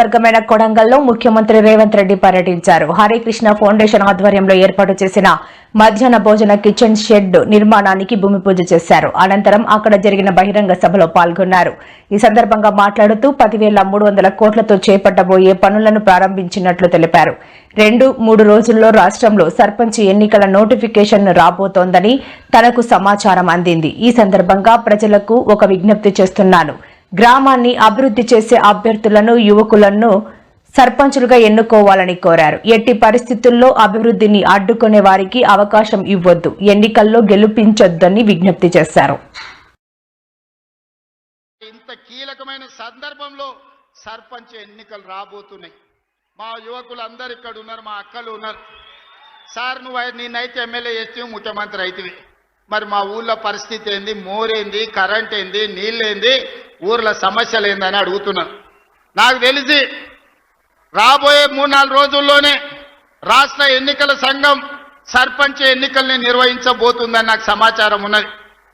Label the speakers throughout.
Speaker 1: వర్గమైన కొడంగల్లో ముఖ్యమంత్రి రేవంత్ రెడ్డి పర్యటించారు. హరికృష్ణ ఫౌండేషన్ ఆధ్వర్యంలో ఏర్పాటు చేసిన మధ్యాహ్న భోజన కిచెన్ షెడ్ నిర్మాణానికి భూమి పూజ చేశారు. అనంతరం అక్కడ జరిగిన బహిరంగ సభలో పాల్గొన్నారు. ఈ సందర్భంగా మాట్లాడుతూ పదివేల మూడు వందల కోట్లతో చేపట్టబోయే పనులను ప్రారంభించినట్లు తెలిపారు. రెండు మూడు రోజుల్లో రాష్ట్రంలో సర్పంచ్ ఎన్నికల నోటిఫికేషన్ రాబోతోందని తనకు సమాచారం అందింది. ఈ సందర్భంగా ప్రజలకు ఒక విజ్ఞప్తి చేస్తున్నాను. గ్రామాన్ని అభివృద్ధి చేసే అభ్యర్థులను యువకులను సర్పంచులుగా ఎన్నుకోవాలని కోరారు. ఎట్టి పరిస్థితుల్లో అభివృద్ధిని అడ్డుకునే వారికి అవకాశం ఇవ్వద్దు. ఎన్నికల్లో గెలుపించొద్దని విజ్ఞప్తి చేశారు.
Speaker 2: ఇంత కీలకమైన సందర్భంలో సర్పంచ్ ఎన్నికలు రాబోతున్నాయి. మా యువకులు అందరు ఇక్కడ ఉన్నారు మా అక్కలు ఉన్నారు. సార్ నువ్వు నేనైతే ఎమ్మెల్యే చేస్తే ముఖ్యమంత్రి అయితే మరి మా ఊళ్ళో పరిస్థితి ఏంది? మోరేంది? కరెంట్ ఏంది నీళ్ళేంది? ఊర్ల సమస్యలు ఏందని అడుగుతున్నాను నాకు తెలిసి రాబోయే మూడు నాలుగు రోజుల్లోనే రాష్ట్ర ఎన్నికల సంఘం సర్పంచ్ ఎన్నికల్ని నిర్వహించబోతుందని నాకు సమాచారం ఉన్నది.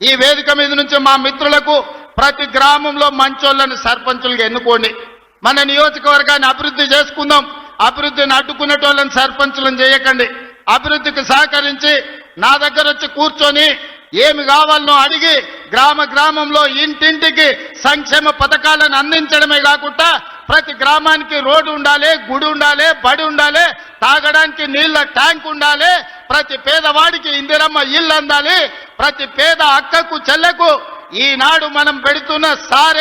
Speaker 2: ఈ వేదిక మీద నుంచి మా మిత్రులకు ప్రతి గ్రామంలో మంచోళ్ళని సర్పంచులుగా ఎన్నుకోండి. మన నియోజకవర్గాన్ని అభివృద్ధి చేసుకుందాం. అభివృద్ధిని అడ్డుకునేటోళ్ళని సర్పంచులను చేయకండి. అభివృద్ధికి సహకరించి నా దగ్గర వచ్చి కూర్చొని ఏమి కావాలనో అడిగి గ్రామ గ్రామంలో ఇంటింటికి సంక్షేమ పథకాలను అందించడమే కాకుండా ప్రతి గ్రామానికి రోడ్డు ఉండాలి గుడి ఉండాలి బడి ఉండాలి తాగడానికి నీళ్ళ ట్యాంక్ ఉండాలి ప్రతి పేదవాడికి ఇందిరమ్మ ఇల్లు అందాలి ప్రతి పేద అక్కకు చెల్లకు ఈనాడు మనం పెడుతున్న సారే